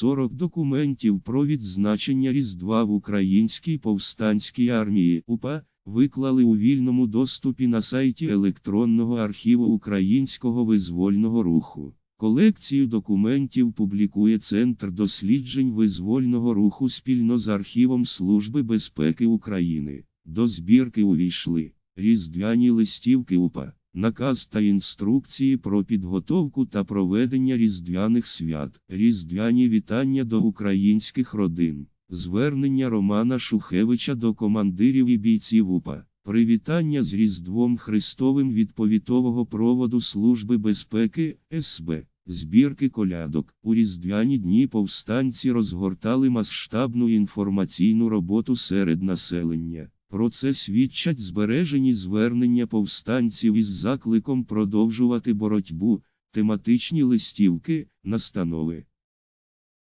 40 документів про відзначення Різдва в Українській повстанській армії УПА виклали у вільному доступі на сайті електронного архіву Українського визвольного руху. Колекцію документів публікує Центр досліджень визвольного руху спільно з архівом Служби безпеки України. До збірки увійшли різдвяні листівки УПА, наказ та інструкції про підготовку та проведення різдвяних свят, різдвяні вітання до українських родин, звернення Романа Шухевича до командирів і бійців УПА. Привітання з Різдвом Христовим від повітового проводу Служби безпеки СБ. Збірки колядок у різдвяні дні повстанці розгортали масштабну інформаційну роботу серед населення. Про це свідчать збережені звернення повстанців із закликом продовжувати боротьбу, тематичні листівки, настанови.